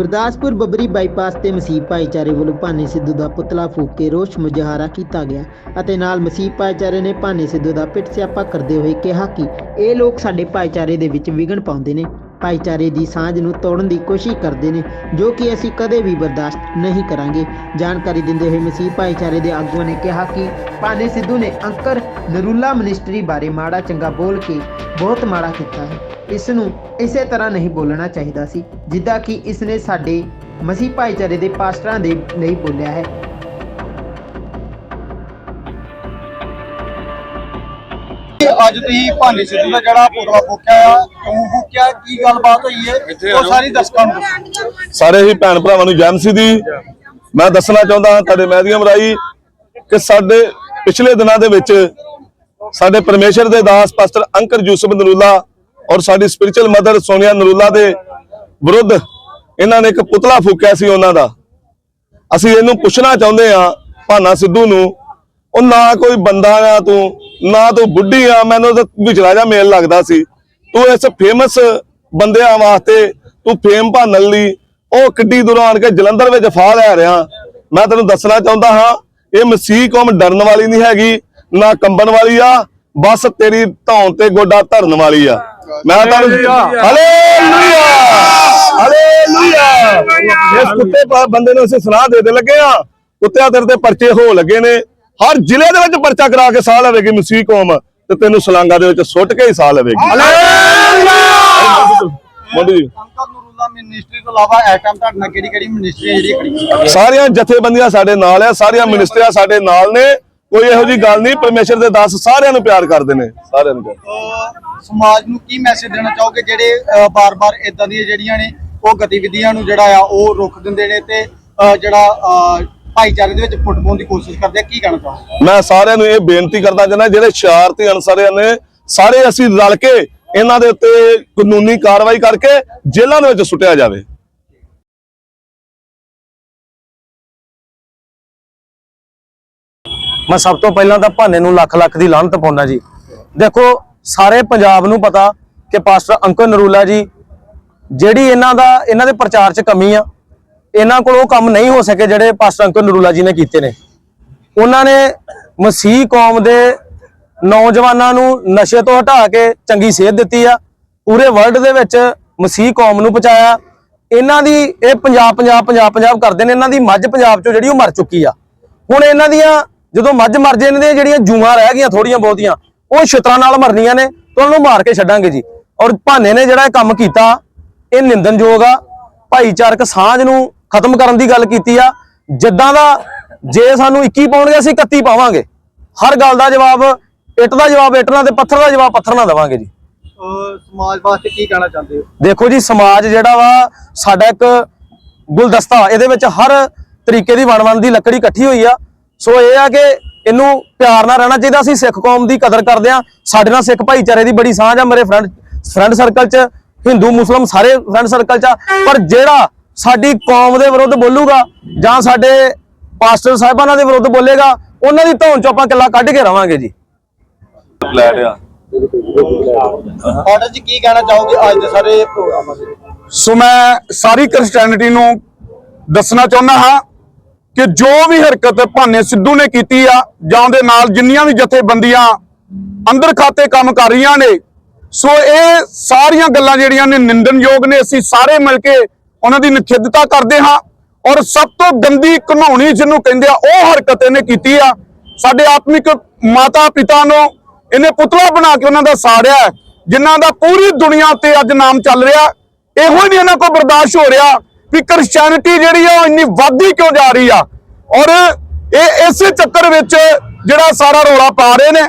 Gurdaspur Babbri bypass ਤੇ ਮਸੀਹ ਭਾਈਚਾਰੇ ਵੱਲੋਂ ਭਾਨੇ ਸਿੱਧੂ ਦਾ ਪੁਤਲਾ ਫੂਕ ਕੇ ਰੋਸ ਮੁਜ਼ਾਹਰਾ ਕੀਤਾ ਗਿਆ ਅਤੇ ਨਾਲ ਮਸੀਹ ਭਾਈਚਾਰੇ ਨੇ ਭਾਨੇ ਸਿੱਧੂ ਦਾ ਪਿੱਟ ਸਿਆਪਾ ਕਰਦੇ ਹੋਏ ਕਿਹਾ ਕਿ ਇਹ ਲੋਕ ਸਾਡੇ ਭਾਈਚਾਰੇ ਦੇ ਵਿੱਚ ਵਿਘਨ ਪਾਉਂਦੇ ਨੇ, ਭਾਈਚਾਰੇ ਦੀ ਸਾਂਝ ਨੂੰ ਤੋੜਨ ਦੀ ਕੋਸ਼ਿਸ਼ ਕਰਦੇ ਨੇ, ਜੋ ਕਿ ਅਸੀਂ ਕਦੇ ਵੀ ਬਰਦਾਸ਼ਤ ਨਹੀਂ ਕਰਾਂਗੇ। ਜਾਣਕਾਰੀ ਦਿੰਦੇ ਹੋਏ ਮਸੀਹ ਭਾਈਚਾਰੇ ਦੇ ਆਗੂਆਂ ਨੇ ਕਿਹਾ ਕਿ ਭਾਨੇ ਸਿੱਧੂ ਨੇ ਅੰਕਰ ਨਰੂਲਾ ਮਿਨਿਸਟਰੀ ਬਾਰੇ ਮਾੜਾ ਚੰਗਾ ਬੋਲ ਕੇ ਬਹੁਤ ਮਾੜਾ ਕੀਤਾ ਹੈ। ਇਸ ਨੂੰ ਇਸੇ ਤਰ੍ਹਾਂ ਨਹੀਂ ਬੋਲਣਾ ਚਾਹੀਦਾ ਸੀ ਜਿੱਦਾਂ ਕਿ ਇਸ ਨੇ ਸਾਡੇ ਮਸੀਹ ਭਾਈਚਾਰੇ ਦੇ ਪਾਸਟਰਾਂ ਦੇ ਲਈ ਬੋਲਿਆ ਹੈ। ਅੱਜ ਤੁਸੀਂ ਭਾਂਡੇ ਸਿੱਧੂ ਦਾ ਜਿਹੜਾ ਪੁਤਲਾ ਫੂਕਿਆ ਆ ਕਿਉਂ ਫੂਕਿਆ ਕੀ ਗੱਲਬਾਤ ਹੋਈ ਹੈ? ਉਹ ਸਾਰੀ ਦਰਸ਼ਕਾਂ ਨੂੰ। ਸਾਰੇ ਹੀ ਭੈਣ ਭਰਾਵਾਂ ਨੂੰ ਜੈ ਮਸੀਹ ਦੀ। ਮੈਂ ਦੱਸਣਾ ਚਾਹੁੰਦਾ ਹਾਂ ਤੁਹਾਡੇ ਮਾਧਿਅਮ ਰਾਹੀਂ ਕਿ ਸਾਡੇ ਪਿਛਲੇ ਦਿਨਾਂ ਦੇ ਵਿੱਚ ਸਾਡੇ ਪਰਮੇਸ਼ਰ ਦੇ ਦਾਸ ਪਾਸਟਰ ਅੰਕਰ ਯੂਸਫ ਨਰੂਲਾ ਔਰ ਸਾਡੀ ਸਪਿਰਚੁਅਲ ਮਦਰ ਸੋਨੀਆ ਨਰੂਲਾ ਦੇ ਵਿਰੁੱਧ ਇਹਨਾਂ ਨੇ ਇੱਕ ਪੁਤਲਾ ਫੂਕਿਆ ਸੀ ਉਹਨਾਂ ਦਾ। ਅਸੀਂ ਇਹਨੂੰ ਪੁੱਛਣਾ ਚਾਹੁੰਦੇ ਆ ਭਾਨਾ ਸਿੱਧੂ ਨੂੰ, ਉਹ ਨਾ ਕੋਈ ਬੰਦਾ ਆ ਤੂੰ, ਨਾ ਤੂੰ ਬੁੱਢੀ ਆ, ਮੈਨੂੰ ਤਾਂ ਵਿਚਲਾ ਜਾ ਮੇਲ ਲੱਗਦਾ ਸੀ। ਤੂੰ ਇਸ ਫੇਮਸ ਬੰਦਿਆਂ ਵਾਸਤੇ ਤੂੰ ਫੇਮ ਭਾਨਣ ਲਈ, ਉਹ ਕਿੱਡੀ ਦੂਰੋਂ ਆਣ ਕੇ ਜਲੰਧਰ ਵਿੱਚ ਫਾਹ ਲੈ ਰਿਹਾ। ਮੈਂ ਤੈਨੂੰ ਦੱਸਣਾ ਚਾਹੁੰਦਾ ਹਾਂ, ਇਹ ਮਸੀਹ ਕੌਮ ਡਰਨ ਵਾਲੀ ਨਹੀਂ ਹੈਗੀ, ਨਾ ਕੰਬਣ ਵਾਲੀ ਆ ਬਸ ਤੇਰੀ ਧੌਣ ਤੇ ਗੋਡਾ ਧਰਨ ਵਾਲੀ ਆ। ਮੈਂ ਤੁਹਾਨੂੰ ਹਾਲੇਲੂਇਆ ਹਾਲੇਲੂਇਆ ਇਸ ਕੁੱਤੇ ਪਾ- ਬੰਦੇ ਨੂੰ ਅਸੀਂ ਸਲਾਹ ਦੇ ਦੇ ਲੱਗੇ ਆ ਕੁੱਤਿਆਂ ਤੇਰੇ ਤੇ ਪਰਚੇ ਹੋ ਲੱਗੇ ਨੇ। ਹਰ ਜ਼ਿਲ੍ਹੇ ਦੇ ਵਿੱਚ ਪਰਚਾ ਕਰਾ ਕੇ ਸਾਹ ਲਵੇਗੀ ਮਸੀਹ ਕੌਮ ਤੇ ਤੈਨੂੰ ਸਲਾਂਗਾ ਦੇ ਵਿੱਚ ਸੁੱਟ ਕੇ ਹੀ ਸਾਹ ਲਵੇਗੀ। ਮੋਦੀ ਜੀ। ਅੰਕਲ ਨੂਰੁੱਲਾ ਮਿਨਿਸਟਰੀ ਤੋਂ ਇਲਾਵਾ ਐਟਮ ਤੁਹਾਡੇ ਨਾਲ ਕਿਹੜੀ ਕਿਹੜੀ ਮਿਨਿਸਟਰੀ ਜਿਹੜੀ ਖੜੀ? ਸਾਰੀਆਂ ਜਥੇਬੰਦੀਆਂ ਸਾਡੇ ਨਾਲ ਆ ਸਾਰੀਆਂ ਮਿਨਿਸਟਰੀਆਂ ਸਾਡੇ ਨਾਲ ਨੇ। ਕੋਈ ਇਹੋ ਜੀ ਗੱਲ ਨਹੀਂ ਪਰਮੇਸ਼ਰ ਦੇ ਦਾਸ ਸਾਰਿਆਂ ਨੂੰ ਪਿਆਰ ਕਰਦੇ ਨੇ ਸਾਰਿਆਂ ਨੂੰ ਸਮਾਜ ਨੂੰ ਕੀ ਮੈਸੇਜ ਦੇਣਾ ਚਾਹੋਗੇ ਜਿਹੜੇ ਬਾਰ-ਬਾਰ ਇਦਾਂ ਦੀਆਂ ਜਿਹੜੀਆਂ ਨੇ ਉਹ ਗਤੀਵਿਧੀਆਂ ਨੂੰ ਜਿਹੜਾ ਆ ਉਹ ਰੋਕ ਦਿੰਦੇ ਨੇ ਤੇ ਜਿਹੜਾ ਭਾਈਚਾਰੇ ਦੇ ਵਿੱਚ ਫੁੱਟ ਪਾਉਣ ਦੀ ਕੋਸ਼ਿਸ਼ ਕਰਦੇ ਆ ਕੀ ਕਹਿਣਾ ਚਾਹੋਗੇ? ਮੈਂ ਸਾਰਿਆਂ ਨੂੰ ਇਹ ਬੇਨਤੀ ਕਰਦਾ ਚਾਹੁੰਦਾ ਜਿਹੜੇ ਸ਼ਰਾਰਤੀ ਅਨਸਰ ਨੇ ਸਾਰੇ ਅਸੀਂ ਰਲ ਕੇ ਇਹਨਾਂ ਦੇ ਉੱਤੇ ਕਾਨੂੰਨੀ ਕਾਰਵਾਈ ਕਰਕੇ ਜੇਲ੍ਹਾਂ ਦੇ ਵਿੱਚ ਸੁੱਟਿਆ ਜਾਵੇ। ਮੈਂ ਸਭ ਤੋਂ ਪਹਿਲਾਂ ਤਾਂ ਭਾਨੇ ਨੂੰ ਲੱਖ ਲੱਖ ਦੀ ਲਾਹਨਤ ਪਾਉਣਾ ਜੀ। ਦੇਖੋ, ਸਾਰੇ ਪੰਜਾਬ ਨੂੰ ਪਤਾ ਕਿ ਪਾਸਟਰ ਅੰਕਲ ਨਰੂਲਾ ਜੀ, ਜਿਹੜੀ ਇਹਨਾਂ ਦਾ, ਇਹਨਾਂ ਦੇ ਪ੍ਰਚਾਰ 'ਚ ਕਮੀ ਆ, ਇਹਨਾਂ ਕੋਲ ਉਹ ਕੰਮ ਨਹੀਂ ਹੋ ਸਕੇ ਜਿਹੜੇ ਪਾਸਟਰ ਅੰਕਲ ਨਰੂਲਾ ਜੀ ਨੇ ਕੀਤੇ ਨੇ। ਉਹਨਾਂ ਨੇ ਮਸੀਹ ਕੌਮ ਦੇ ਨੌਜਵਾਨਾਂ ਨੂੰ ਨਸ਼ੇ ਤੋਂ ਹਟਾ ਕੇ ਚੰਗੀ ਸੇਧ ਦਿੱਤੀ ਆ, ਪੂਰੇ ਵਰਲਡ ਦੇ ਵਿੱਚ ਮਸੀਹ ਕੌਮ ਨੂੰ ਪਹੁੰਚਾਇਆ। ਇਹਨਾਂ ਦੀ, ਇਹ ਪੰਜਾਬ ਪੰਜਾਬ ਪੰਜਾਬ ਪੰਜਾਬ ਕਰਦੇ ਨੇ, ਇਹਨਾਂ ਦੀ ਮੱਝ ਪੰਜਾਬ 'ਚੋਂ ਜਿਹੜੀ ਉਹ ਮਰ ਚੁੱਕੀ ਆ। ਹੁਣ ਇਹਨਾਂ ਦੀਆਂ ਜਦੋਂ ਮੱਝ ਮਰ ਜੇ ਇਹਨਾਂ ਦੀਆਂ ਜਿਹੜੀਆਂ ਜੂਆਂ ਰਹਿ ਗਈਆਂ ਥੋੜੀਆਂ ਬਹੁਤੀਆਂ ਉਹ ਛਿੱਤਰਾਂ ਨਾਲ ਮਰਨੀਆਂ ਨੇ ਤਾਂ ਉਹਨੂੰ ਮਾਰ ਕੇ ਛੱਡਾਂਗੇ ਜੀ। ਔਰ ਭਾਨੇ ਨੇ ਜਿਹੜਾ ਇਹ ਕੰਮ ਕੀਤਾ ਇਹ ਨਿੰਦਨਯੋਗ ਆ। ਭਾਈਚਾਰਕ ਸਾਂਝ ਨੂੰ ਖਤਮ ਕਰਨ ਦੀ ਗੱਲ ਕੀਤੀ ਆ। ਜਿੱਦਾਂ ਦਾ ਜੇ ਸਾਨੂੰ 21 ਪਾਉਣਗੇ ਅਸੀਂ 31 ਪਾਵਾਂਗੇ। ਹਰ ਗੱਲ ਦਾ ਜਵਾਬ ਇੱਟ ਦਾ ਜਵਾਬ ਇੱਟ ਨਾਲ ਤੇ ਪੱਥਰ ਦਾ ਜਵਾਬ ਪੱਥਰ ਨਾਲ ਦੇਵਾਂਗੇ ਜੀ। ਸਮਾਜ ਵਾਸਤੇ ਕੀ ਕਹਿਣਾ ਚਾਹੁੰਦੇ ਹੋ? ਦੇਖੋ ਜੀ ਸਮਾਜ ਜਿਹੜਾ ਵਾ ਸਾਡਾ ਇੱਕ ਗੁਲਦਸਤਾ ਇਹਦੇ ਵਿੱਚ ਹਰ ਤਰੀਕੇ ਦੀ ਵਣ-ਵਣ ਦੀ ਲੱਕੜੀ ਇਕੱਠੀ ਹੋਈ ਆ। ਸੋ ਇਹ ਆ ਕਿ ਇਹਨੂੰ ਪਿਆਰ ਨਾਲ ਰਹਿਣਾ ਚਾਹੀਦਾ। ਅਸੀਂ ਸਿੱਖ ਕੌਮ ਦੀ ਕਦਰ ਕਰਦੇ ਆ ਸਾਡੇ ਨਾਲ ਸਿੱਖ ਭਾਈਚਾਰੇ ਦੀ ਬੜੀ ਸਾਂਝ ਆ ਮੇਰੇ ਫਰੈਂਡ ਫਰੈਂਡ ਸਰਕਲ 'ਚ। ਹਿੰਦੂ ਮੁਸਲਮ ਸਾਰੇ ਫਰੈਂਡ ਸਰਕਲ 'ਚ ਆ। ਪਰ ਜਿਹੜਾ ਸਾਡੀ ਕੌਮ ਦੇ ਵਿਰੁੱਧ ਬੋਲੂਗਾ ਜਾਂ ਸਾਡੇ ਪਾਸਟਰ ਸਾਹਿਬਾਨਾਂ ਦੇ ਵਿਰੁੱਧ ਬੋਲੇਗਾ ਉਹਨਾਂ ਦੀ ਧੌਣ 'ਚੋਂ ਆਪਾਂ ਕਿੱਲਾ ਕੱਢ ਕੇ ਰਵਾਂਗੇ ਜੀ। ਆਰਡਰ ਕੀ ਕਹਿਣਾ ਚਾਹੋਗੇ ਅੱਜ ਦੇ ਸਾਰੇ ਪ੍ਰੋਗਰਾਮਾਂ ਦੇ ਸੋ ਮੈਂ ਸਾਰੀ ਕ੍ਰਿਸਚੀਅਨਿਟੀ ਨੂੰ ਦੱਸਣਾ ਚਾਹੁੰਦਾ ਹਾਂ। ਕਿ ਜੋ ਵੀ ਹਰਕਤ ਭਾਨੇ ਸਿੱਧੂ ਨੇ ਕੀਤੀ ਆ ਜਾਂ ਉਹਦੇ ਨਾਲ ਜਿੰਨੀਆਂ ਵੀ ਜਥੇਬੰਦੀਆਂ ਅੰਦਰ ਖਾਤੇ ਕੰਮ ਕਰ ਰਹੀਆਂ ਨੇ ਸੋ ਇਹ ਸਾਰੀਆਂ ਗੱਲਾਂ ਜਿਹੜੀਆਂ ਨੇ ਨਿੰਦਨਯੋਗ ਨੇ ਅਸੀਂ ਸਾਰੇ ਮਿਲ ਕੇ ਉਹਨਾਂ ਦੀ ਨਿਖੇਧਤਾ ਕਰਦੇ ਹਾਂ ਔਰ ਸਭ ਤੋਂ ਗੰਦੀ ਘਿਨਾਉਣੀ ਜਿਹਨੂੰ ਕਹਿੰਦੇ ਆ ਉਹ ਹਰਕਤ ਇਹਨੇ ਕੀਤੀ ਆ। ਸਾਡੇ ਆਤਮਿਕ ਮਾਤਾ ਪਿਤਾ ਨੂੰ ਇਹਨੇ ਪੁਤਲਾ ਬਣਾ ਕੇ ਉਹਨਾਂ ਦਾ ਸਾੜਿਆ ਹੈ, ਜਿਨ੍ਹਾਂ ਦਾ ਪੂਰੀ ਦੁਨੀਆ ਤੇ ਅੱਜ ਨਾਮ ਚੱਲ ਰਿਹਾ। ਇਹੋ ਹੀ ਨਹੀਂ ਇਹਨਾਂ ਕੋਲ ਬਰਦਾਸ਼ਤ ਹੋ ਰਿਹਾ ਵੀ ਕ੍ਰਿਸਚੀਅਨਿਟੀ ਜਿਹੜੀ ਆ ਉਹ ਇੰਨੀ ਵੱਧਦੀ ਕਿਉਂ ਜਾ ਰਹੀ ਆ? ਔਰ ਇਹ ਇਸੇ ਚੱਕਰ ਵਿੱਚ ਜਿਹੜਾ ਸਾਰਾ ਰੌਲਾ ਪਾ ਰਹੇ ਨੇ।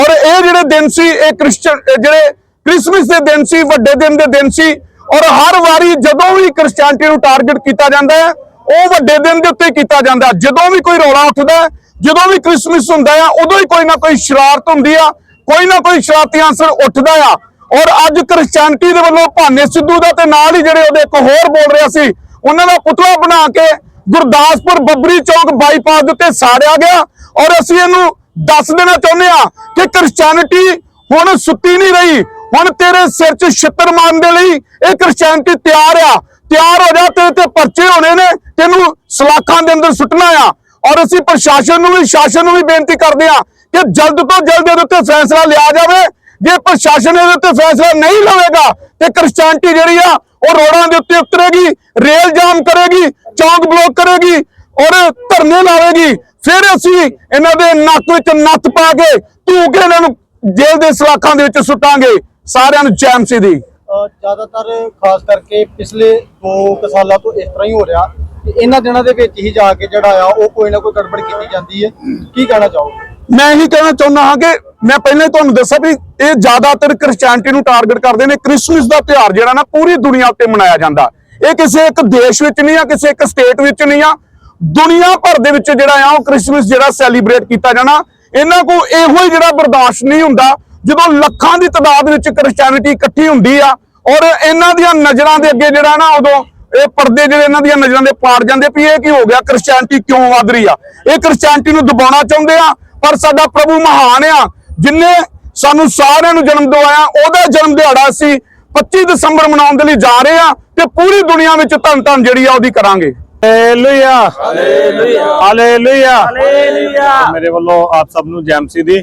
ਔਰ ਇਹ ਜਿਹੜੇ ਦਿਨ ਸੀ, ਇਹ ਕ੍ਰਿਸਚਨ ਜਿਹੜੇ ਕ੍ਰਿਸਮਸ ਦੇ ਦਿਨ ਸੀ, ਵੱਡੇ ਦਿਨ ਦੇ ਦਿਨ ਸੀ, ਔਰ ਹਰ ਵਾਰੀ ਜਦੋਂ ਵੀ ਕ੍ਰਿਸਚੀਅਨਿਟੀ ਨੂੰ ਟਾਰਗੇਟ ਕੀਤਾ ਜਾਂਦਾ ਹੈ, ਉਹ ਵੱਡੇ ਦਿਨ ਦੇ ਉੱਤੇ ਕੀਤਾ ਜਾਂਦਾ ਜਦੋਂ ਵੀ ਕੋਈ ਰੌਲਾ ਉੱਠਦਾ ਜਦੋਂ ਵੀ ਕ੍ਰਿਸਮਸ ਹੁੰਦਾ ਆ ਉਦੋਂ ਹੀ ਕੋਈ ਨਾ ਕੋਈ ਸ਼ਰਾਰਤ ਹੁੰਦੀ ਆ, ਕੋਈ ਨਾ ਕੋਈ ਸ਼ਰਾਰਤੀ ਅਨਸਰ ਉੱਠਦਾ ਆ। ਔਰ ਅੱਜ ਕ੍ਰਿਸਚੀਅਨਿਟੀ ਦੇ ਵੱਲੋਂ ਭਾਨੇ ਸਿੱਧੂ ਦਾ ਤੇ ਨਾਲ ਹੀ ਜਿਹੜੇ ਉਹਦੇ ਇੱਕ ਹੋਰ ਬੋਲ ਰਿਹਾ ਸੀ ਉਹਨਾਂ ਦਾ ਪੁਤਲਾ ਬਣਾ ਕੇ ਗੁਰਦਾਸਪੁਰ ਬੱਬਰੀ ਚੌਕ ਬਾਈਪਾਸ ਦੇ ਉੱਤੇ ਸਾੜਿਆ ਗਿਆ ਔਰ ਅਸੀਂ ਇਹਨੂੰ ਦੱਸ ਦੇਣਾ ਚਾਹੁੰਦੇ ਆ ਕਿ ਕ੍ਰਿਸਚੀਅਨਿਟੀ ਹੁਣ ਸੁੱਤੀ ਨਹੀਂ ਰਹੀ, ਹੁਣ ਤੇਰੇ ਸਿਰ 'ਚ ਛਿੱਤਰ ਮਾਰਨ ਦੇ ਲਈ ਇਹ ਕ੍ਰਿਸਚੀਅਨਿਟੀ ਤਿਆਰ ਆ, ਤਿਆਰ ਹੋ ਜਾ, ਤੇਰੇ ਤੇ ਪਰਚੇ ਹੋਣੇ ਨੇ, ਤੈਨੂੰ ਸਲਾਖਾਂ ਦੇ ਅੰਦਰ ਸੁੱਟਣਾ ਆ। ਔਰ ਅਸੀਂ ਪ੍ਰਸ਼ਾਸਨ ਨੂੰ ਵੀ, ਸ਼ਾਸਨ ਨੂੰ ਵੀ ਬੇਨਤੀ ਕਰਦੇ ਆ ਕਿ ਜਲਦ ਤੋਂ ਜਲਦ ਇਹਦੇ ਉੱਤੇ ਫੈਸਲਾ ਲਿਆ ਜਾਵੇ ਜੇ ਪ੍ਰਸ਼ਾਸਨ ਇਹਦੇ ਉੱਤੇ ਫੈਸਲਾ ਨਹੀਂ ਲਵੇਗਾ ਤੇ ਕ੍ਰਿਸਚੀਅਨਟੀ ਜਿਹੜੀ ਆ, ਉਹ ਰੋਡਾਂ ਦੇ ਉੱਤੇ ਉਤਰੇਗੀ, ਰੇਲ ਜਾਮ ਕਰੇਗੀ, ਚੌਂਕ ਬਲੌਕ ਕਰੇਗੀ, ਔਰ ਧਰਨੇ ਲਾਵੇਗੀ। ਫਿਰ ਅਸੀਂ ਇਹਨਾਂ ਦੇ ਨੱਕ ਵਿੱਚ ਨੱਥ ਪਾ ਕੇ ਧੂ ਕੇ ਇਹਨਾਂ ਨੂੰ ਜੇਲ੍ਹ ਦੇ ਸਲਾਖਾਂ ਦੇ ਵਿੱਚ ਸੁੱਟਾਂਗੇ। ਸਾਰਿਆਂ ਨੂੰ ਜੈਮਸੀ ਦੀ। ਜ਼ਿਆਦਾਤਰ ਖਾਸ ਕਰਕੇ ਪਿਛਲੇ 2 ਸਾਲਾਂ ਤੋਂ ਇਸ ਤਰ੍ਹਾਂ ਹੀ ਹੋ ਰਿਹਾ। ਇਹਨਾਂ ਦਿਨਾਂ ਦੇ ਵਿੱਚ ਹੀ ਜਾ ਕੇ ਜਿਹੜਾ ਆ, ਉਹ ਕੋਈ ਨਾ ਕੋਈ ਗੜਬੜ ਕੀਤੀ ਜਾਂਦੀ ਹੈ। ਕੀ ਕਹਿਣਾ ਚਾਹੋਗੇ? ਮੈਂ ਇਹੀ ਕਹਿਣਾ ਚਾਹੁੰਦਾ ਹਾਂ ਕਿ ਮੈਂ ਪਹਿਲਾਂ ਹੀ ਤੁਹਾਨੂੰ ਦੱਸਿਆ ਵੀ ਇਹ ਜ਼ਿਆਦਾਤਰ ਕ੍ਰਿਸਚੀਅਨਟੀ ਨੂੰ ਟਾਰਗੇਟ ਕਰਦੇ ਨੇ ਕ੍ਰਿਸਮਸ ਦਾ ਤਿਉਹਾਰ ਜਿਹੜਾ ਨਾ ਪੂਰੀ ਦੁਨੀਆ ਉੱਤੇ ਮਨਾਇਆ ਜਾਂਦਾ। ਇਹ ਕਿਸੇ ਇੱਕ ਦੇਸ਼ ਵਿੱਚ ਨਹੀਂ ਆ, ਕਿਸੇ ਇੱਕ ਸਟੇਟ ਵਿੱਚ ਨਹੀਂ ਆ। ਦੁਨੀਆ ਭਰ ਦੇ ਵਿੱਚ ਜਿਹੜਾ ਆ, ਉਹ ਕ੍ਰਿਸਮਸ ਜਿਹੜਾ ਸੈਲੀਬ੍ਰੇਟ ਕੀਤਾ ਜਾਣਾ। ਇਹਨਾਂ ਕੋ ਇਹੋ ਹੀ ਜਿਹੜਾ ਬਰਦਾਸ਼ਤ ਨਹੀਂ ਹੁੰਦਾ, ਜਦੋਂ ਲੱਖਾਂ ਦੀ ਤਾਦਾਦ ਵਿੱਚ ਕ੍ਰਿਸਚੀਅਨਟੀ ਇਕੱਠੀ ਹੁੰਦੀ ਆ ਔਰ ਇਹਨਾਂ ਦੀਆਂ ਨਜ਼ਰਾਂ ਦੇ ਅੱਗੇ ਜਿਹੜਾ ਨਾ ਉਦੋਂ ਇਹ ਪਰਦੇ ਜਿਹੜੇ ਇਹਨਾਂ ਦੀਆਂ ਨਜ਼ਰਾਂ ਦੇ ਪਾੜ ਜਾਂਦੇ ਵੀ ਇਹ ਕੀ ਹੋ ਗਿਆ ਕ੍ਰਿਸਚੀਅਨਟੀ ਕਿਉਂ ਵੱਧ ਰਹੀ ਆ? ਇਹ ਕ੍ਰਿਸਚੀਅਨਟੀ ਨੂੰ ਦਬਾਉਣਾ ਚਾਹੁੰਦੇ ਆ ਪਰ ਸਾਡਾ ਪ੍ਰਭੂ ਮਹਾਨ ਆ ਜਿਨੇ ਸਾਨੂੰ ਸਾਰਿਆਂ ਨੂੰ ਜਨਮ ਦਵਾਇਆ ਉਹਦਾ ਜਨਮ ਦਿਹਾੜਾ ਅਸੀਂ 25 ਦਸੰਬਰ ਮਨਾਉਣ ਦੇ ਲਈ ਜਾ ਰਹੇ ਆ ਤੇ ਪੂਰੀ ਦੁਨੀਆ ਵਿੱਚ ਧੰਨ ਧੰਨ ਜਿਹੜੀ ਆ ਉਹਦੀ ਕਰਾਂਗੇ। ਹਾਲੇਲੂਇਆ ਹਾਲੇਲੂਇਆ ਹਾਲੇਲੂਇਆ ਮੇਰੇ ਵੱਲੋਂ ਆਪ ਸਭ ਨੂੰ ਜੈਮਸੀ ਦੀ।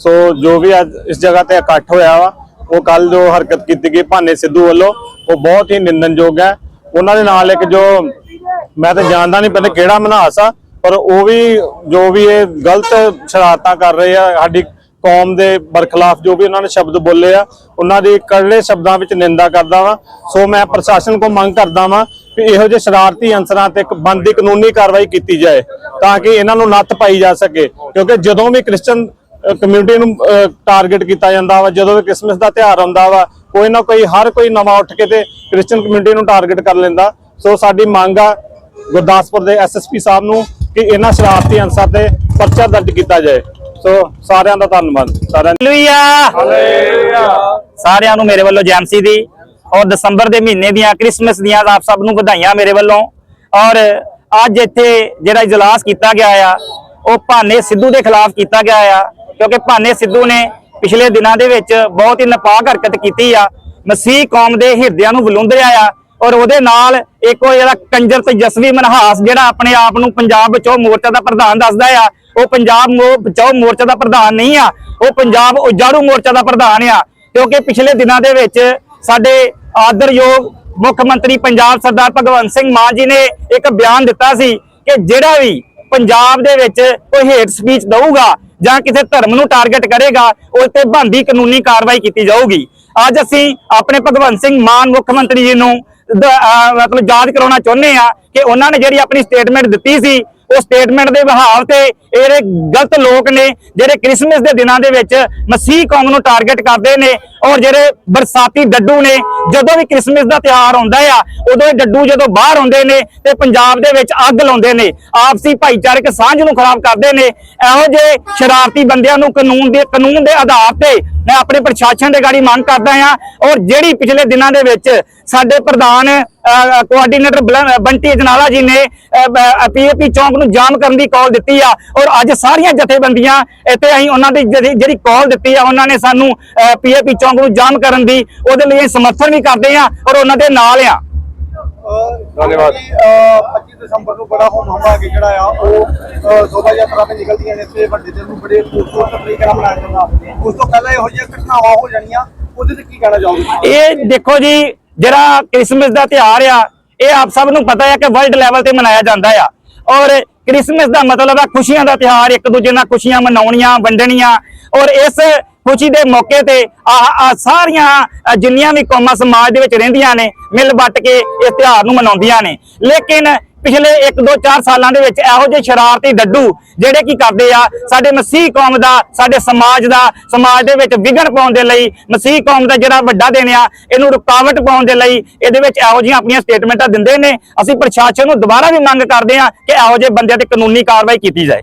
ਸੋ ਜੋ ਵੀ ਅੱਜ ਇਸ ਜਗ੍ਹਾ ਤੇ ਇਕੱਠ ਹੋਇਆ ਵਾ ਉਹ ਕੱਲ ਜੋ ਹਰਕਤ ਕੀਤੀ ਗਈ ਭਾਨੇ ਸਿੱਧੂ ਵੱਲੋਂ ਉਹ ਬਹੁਤ ਹੀ ਨਿੰਦਨਯੋਗ ਹੈ। ਉਹਨਾਂ ਦੇ ਨਾਲ ਇੱਕ ਜੋ ਮੈਂ ਤਾਂ ਜਾਣਦਾ ਨਹੀਂ ਪਹਿਲੇ ਕਿਹੜਾ ਮਨਹਾਸ ਆ ਪਰ ਉਹ ਵੀ, ਜੋ ਵੀ ਇਹ ਗਲਤ ਸ਼ਰਾਰਤਾਂ ਕਰ ਰਹੇ ਆ, ਸਾਡੀ ਕੌਮ ਦੇ ਬਰਖਲਾਫ ਜੋ ਵੀ ਉਹਨਾਂ ਨੇ ਸ਼ਬਦ ਬੋਲੇ ਆ, ਉਹਨਾਂ ਦੀ ਕੜਲੇ ਸ਼ਬਦਾਂ ਵਿੱਚ ਨਿੰਦਾ ਕਰਦਾ ਵਾਂ। ਸੋ ਮੈਂ ਪ੍ਰਸ਼ਾਸਨ ਕੋ ਮੰਗ ਕਰਦਾ ਵਾਂ ਕਿ ਇਹੋ ਜਿਹੇ ਸ਼ਰਾਰਤੀ ਅੰਸਰਾਂ ਤੇ ਇੱਕ ਬੰਦੀ ਕਾਨੂੰਨੀ ਕਾਰਵਾਈ ਕੀਤੀ ਜਾਏ, ਤਾਂ ਕਿ ਇਹਨਾਂ ਨੂੰ ਨੱਥ ਪਾਈ ਜਾ ਸਕੇ। ਕਿਉਂਕਿ ਜਦੋਂ ਵੀ ਕ੍ਰਿਸਚਨ ਕਮਿਊਨਿਟੀ ਨੂੰ ਟਾਰਗੇਟ ਕੀਤਾ ਜਾਂਦਾ ਵਾ, ਜਦੋਂ ਵੀ ਕ੍ਰਿਸਮਸ ਦਾ ਤਿਉਹਾਰ ਆਉਂਦਾ ਵਾ, ਕੋਈ ਨਾ ਕੋਈ, ਹਰ ਕੋਈ ਨਵਾਂ ਉੱਠ ਕੇ ਤੇ ਕ੍ਰਿਸਚਨ ਕਮਿਊਨਿਟੀ ਨੂੰ ਟਾਰਗੇਟ ਕਰ ਲੈਂਦਾ। ਸੋ ਸਾਡੀ ਮੰਗ ਆ ਗੁਰਦਾਸਪੁਰ ਦੇ ਐਸਐਸਪੀ ਸਾਹਿਬ ਨੂੰ ਕਿ ਇਹਨਾਂ ਸ਼ਰਾਰਤੀ ਅੰਸਰ ਤੇ ਪਰਚਾ ਦਰਜ ਕੀਤਾ ਜਾਏ। ਸੋ ਸਾਰਿਆਂ ਦਾ ਧੰਨਵਾਦ। ਸਾਰਿਆਂ ਹਾਲੇਲੂਇਆ ਸਾਰਿਆਂ ਨੂੰ ਮੇਰੇ ਵੱਲੋਂ ਜੈਮਸੀ ਦੀ ਔਰ ਦਸੰਬਰ ਦੇ ਮਹੀਨੇ ਦੀਆਂ ਕ੍ਰਿਸਮਸ ਦੀਆਂ ਆਪ ਸਭ ਨੂੰ ਵਧਾਈਆਂ ਮੇਰੇ ਵੱਲੋਂ। ਔਰ ਅੱਜ ਇੱਥੇ ਜਿਹੜਾ ਇਜਲਾਸ ਕੀਤਾ ਗਿਆ ਆ ਉਹ ਭਾਨੇ ਸਿੱਧੂ ਦੇ ਖਿਲਾਫ ਕੀਤਾ ਗਿਆ ਆ ਕਿਉਂਕਿ ਭਾਨੇ ਸਿੱਧੂ ਨੇ ਪਿਛਲੇ ਦਿਨਾਂ ਦੇ ਵਿੱਚ ਬਹੁਤ ਹੀ ਨਾਪਾਕ ਹਰਕਤ ਕੀਤੀ ਆ। ਮਸੀਹ ਕੌਮ ਦੇ ਹਿਰਦਿਆਂ ਨੂੰ ਵਲੂੰਦਰਿਆ ਆ ਔਰ ਉਹਦੇ ਨਾਲ ਇੱਕ ਉਹ ਜਿਹੜਾ ਕੰਜਰ ਤੇਜਸਵੀ ਮਨਹਾਸ, ਜਿਹੜਾ ਆਪਣੇ ਆਪ ਨੂੰ ਪੰਜਾਬ ਬਚਾਓ ਮੋਰਚਾ ਦਾ ਪ੍ਰਧਾਨ ਦੱਸਦਾ ਆ, ਉਹ ਪੰਜਾਬ ਮੋ- ਬਚਾਓ ਮੋਰਚਾ ਦਾ ਪ੍ਰਧਾਨ ਨਹੀਂ ਆ, ਉਹ ਪੰਜਾਬ ਉਜਾੜੂ ਮੋਰਚਾ ਦਾ ਪ੍ਰਧਾਨ ਆ। ਕਿਉਂਕਿ ਪਿਛਲੇ ਦਿਨਾਂ ਦੇ ਵਿੱਚ ਸਾਡੇ ਆਦਰਯੋਗ ਮੁੱਖ ਮੰਤਰੀ ਪੰਜਾਬ ਸਰਦਾਰ ਭਗਵੰਤ ਸਿੰਘ ਮਾਨ ਜੀ ਨੇ ਇੱਕ ਬਿਆਨ ਦਿੱਤਾ ਸੀ ਕਿ ਜਿਹੜਾ ਵੀ ਪੰਜਾਬ ਦੇ ਵਿੱਚ ਕੋਈ ਹੇਟ ਸਪੀਚ ਦਊਗਾ ਜਾਂ ਕਿਸੇ ਧਰਮ ਨੂੰ ਟਾਰਗੇਟ ਕਰੇਗਾ, ਉਸ ਤੇ ਬੰਦੀ ਕਾਨੂੰਨੀ ਕਾਰਵਾਈ ਕੀਤੀ ਜਾਊਗੀ। ਅੱਜ ਅਸੀਂ ਆਪਣੇ ਭਗਵੰਤ ਸਿੰਘ ਮਾਨ ਮੁੱਖ ਮੰਤਰੀ ਜੀ ਨੂੰ ਮਤਲਬ ਯਾਦ ਕਰਾਉਣਾ ਚਾਹੁੰਦੇ ਆ ਕਿ ਉਹਨਾਂ ਨੇ ਜਿਹੜੀ ਆਪਣੀ ਸਟੇਟਮੈਂਟ ਦਿੱਤੀ ਸੀ, ਉਹ ਸਟੇਟਮੈਂਟ ਦੇ ਬਹਾਵ ਤੇ ਇਹਦੇ ਗਲਤ ਲੋਕ ਨੇ, ਜਿਹੜੇ ਕ੍ਰਿਸਮਸ ਦੇ ਦਿਨਾਂ ਦੇ ਵਿੱਚ ਮਸੀਹ ਕੌਮ ਨੂੰ ਟਾਰਗੇਟ ਕਰਦੇ ਨੇ ਔਰ ਜਿਹੜੇ ਬਰਸਾਤੀ ਡੱਡੂ ਨੇ, ਜਦੋਂ ਵੀ ਕ੍ਰਿਸਮਸ ਦਾ ਤਿਉਹਾਰ ਆਉਂਦਾ ਆ, ਉਦੋਂ ਇਹ ਡੱਡੂ ਜਦੋਂ ਬਾਹਰ ਆਉਂਦੇ ਨੇ ਤੇ ਪੰਜਾਬ ਦੇ ਵਿੱਚ ਅੱਗ ਲਾਉਂਦੇ ਨੇ, ਆਪਸੀ ਭਾਈਚਾਰਕ ਸਾਂਝ ਨੂੰ ਖਰਾਬ ਕਰਦੇ ਨੇ, ਇਹੋ ਜਿਹੇ ਸ਼ਰਾਰਤੀ ਬੰਦਿਆਂ ਨੂੰ ਕਾਨੂੰਨ ਦੇ ਕਾਨੂੰਨ ਦੇ ਆਧਾਰ ਤੇ ਮੈਂ ਆਪਣੇ ਪ੍ਰਸ਼ਾਸਨ ਦੇ ਗਾੜੀ ਮੰਗ ਕਰਦਾ ਹਾਂ ਔਰ ਜਿਹੜੀ ਪਿਛਲੇ ਦਿਨਾਂ ਦੇ ਵਿੱਚ ਸਾਡੇ ਪ੍ਰਧਾਨ ਕੋਆਰਡੀਨੇਟਰ ਬਲ- ਬੰਟੀ ਅਜਨਾਲਾ ਜੀ ਨੇ ਪੀਏਪੀ ਚੌਂਕ ਨੂੰ ਜਾਮ ਕਰਨ ਦੀ ਕਾਲ ਦਿੱਤੀ ਆ ਔਰ ਅੱਜ ਸਾਰੀਆਂ ਜਥੇਬੰਦੀਆਂ ਇੱਥੇ ਅਸੀਂ ਉਹਨਾਂ ਦੀ ਜਿਹੜੀ ਜਿਹੜੀ ਕਾਲ ਦਿੱਤੀ ਆ, ਉਹਨਾਂ ਨੇ ਸਾਨੂੰ ਪੀਏਪੀ ਚੌਂਕ ਨੂੰ ਜਾਮ ਕਰਨ ਦੀ, ਉਹਦੇ ਲਈ ਅਸੀਂ ਸਮਰਥਨ ਵੀ ਕਰਦੇ ਆ ਔਰ ਉਹਨਾਂ ਦੇ ਨਾਲ ਆ। ਧੰਨਵਾਦ। 25 ਦਸੰਬਰ ਨੂੰ ਬੜਾ ਹੋਮ ਹਮਾ ਕੇ ਜਿਹੜਾ ਆ ਉਹ ਅਹ, ਸ਼ੋਭਾ ਯਾਤਰਾ ਤੇ ਨਿਕਲਦੀਆਂ ਨੇ ਤੇ ਵੱਡੇ ਦਿਨ ਨੂੰ ਬੜੇ ਖੂਬਸੂਰਤ ਤਰੀਕੇ ਨਾਲ ਮਨਾਇਆ ਜਾਂਦਾ। ਉਸ ਤੋਂ ਪਹਿਲਾਂ ਇਹੋ ਜਿਹੀਆਂ ਘਟਨਾਵਾਂ ਹੋ ਜਾਣੀਆਂ ਉਹਦੇ ਤੇ ਕੀ ਕਹਿਣਾ ਚਾਹੋਗੇ? ਇਹ ਦੇਖੋ ਜੀ ਜਿਹੜਾ ਕ੍ਰਿਸਮਸ ਦਾ ਤਿਉਹਾਰ ਆ ਇਹ ਆਪ ਸਭ ਨੂੰ ਪਤਾ ਹੈ ਕਿ ਵਰਲਡ ਲੈਵਲ ਤੇ ਮਨਾਇਆ ਜਾਂਦਾ ਆ। ਔਰ ਕ੍ਰਿਸਮਸ ਦਾ ਮਤਲਬ ਹੈ ਖੁਸ਼ੀਆਂ ਦਾ ਤਿਉਹਾਰ ਇੱਕ ਦੂਜੇ ਨਾਲ ਖੁਸ਼ੀਆਂ ਮਨਾਉਣੀਆਂ ਵੰਡਣੀਆਂ। ਔਰ ਇਸ ਖੁਸ਼ੀ ਦੇ ਮੌਕੇ ਤੇ ਆਹ ਸਾਰੀਆਂ ਜਿੰਨੀਆਂ ਵੀ ਕੌਮਾਂ ਸਮਾਜ ਦੇ ਵਿੱਚ ਰਹਿੰਦੀਆਂ ਨੇ, ਮਿਲ ਵੱਟ ਕੇ ਇਸ ਤਿਉਹਾਰ ਨੂੰ ਮਨਾਉਂਦੀਆਂ ਨੇ। ਲੇਕਿਨ ਪਿਛਲੇ 1 2 4 ਸਾਲਾਂ ਦੇ ਵਿੱਚ ਇਹੋ ਜਿਹੇ ਸ਼ਰਾਰਤੀ ਡੱਡੂ ਜਿਹੜੇ ਕੀ ਕਰਦੇ ਆ, ਸਾਡੇ ਮਸੀਹ ਕੌਮ ਦਾ, ਸਾਡੇ ਸਮਾਜ ਦਾ, ਸਮਾਜ ਦੇ ਵਿੱਚ ਵਿਗੜ ਪਾਉਣ ਦੇ ਲਈ, ਮਸੀਹ ਕੌਮ ਦਾ ਜਿਹੜਾ ਵੱਡਾ ਦਿਨ ਆ, ਇਹਨੂੰ ਰੁਕਾਵਟ ਪਾਉਣ ਦੇ ਲਈ ਇਹਦੇ ਵਿੱਚ ਇਹੋ ਜਿਹੀਆਂ ਆਪਣੀਆਂ ਸਟੇਟਮੈਂਟਾਂ ਦਿੰਦੇ ਨੇ। ਅਸੀਂ ਪ੍ਰਸ਼ਾਸਨ ਨੂੰ ਦੁਬਾਰਾ ਵੀ ਮੰਗ ਕਰਦੇ ਆ ਕਿ ਇਹੋ ਜਿਹੇ ਬੰਦਿਆਂ ਤੇ ਕਾਨੂੰਨੀ ਕਾਰਵਾਈ ਕੀਤੀ ਜਾਏ।